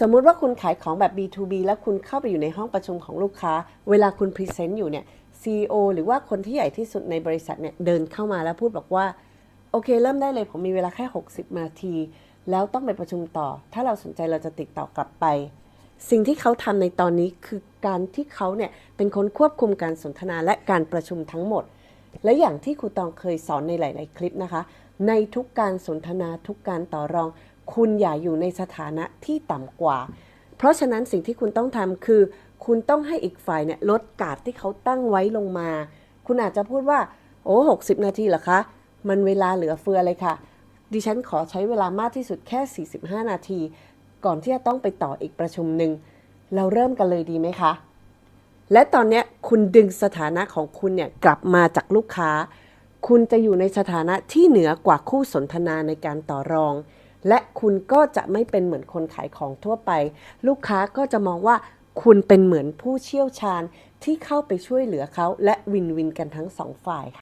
สมมุติว่าคุณขายของแบบ B2B แล้วคุณเข้าไปอยู่ในห้องประชุมของลูกค้า เวลาคุณพรีเซนต์อยู่เนี่ย CEO หรือว่าคนที่ใหญ่ที่สุดในบริษัทเนี่ยเดินเข้ามาแล้วพูดบอกว่า โอเค เริ่มได้เลยผมมีเวลาแค่ 60 นาที แล้วต้องไปประชุมต่อ ถ้าเราสนใจเราจะติดต่อกลับไป สิ่งที่เขาทำในตอนนี้คือการที่เขาเนี่ยเป็นคนควบคุมการสนทนาและการประชุมทั้งหมด และอย่างที่ครูตองเคยสอนในหลาย ๆ คลิปนะคะ ในทุกการสนทนาทุกการต่อรอง คุณอย่าอยู่ในสถานะที่ต่ำกว่า เพราะฉะนั้นสิ่งที่คุณต้องทำคือ คุณต้องให้อีกฝ่ายเนี่ยลดการ์ดที่เขาตั้งไว้ลงมา คุณอาจจะพูดว่า โอ้หกสิบนาทีเหรอคะ มันเวลาเหลือเฟือเลยค่ะ ดิฉันขอใช้เวลามากที่สุดแค่ 45 นาที ก่อนที่จะต้องไปต่ออีกประชุมหนึ่งเราเริ่มกันเลยดีไหมคะ และตอนนี้คุณดึงสถานะของคุณเนี่ยกลับมาจากลูกค้า คุณจะอยู่ในสถานะที่เหนือกว่าคู่สนทนาในการต่อรอง และคุณก็จะไม่เป็นเหมือนคนขายของทั่วไป ลูกค้าก็จะมองว่าคุณเป็นเหมือนผู้เชี่ยวชาญที่เข้าไปช่วยเหลือเขาและวินวินกันทั้งสองฝ่ายค่ะ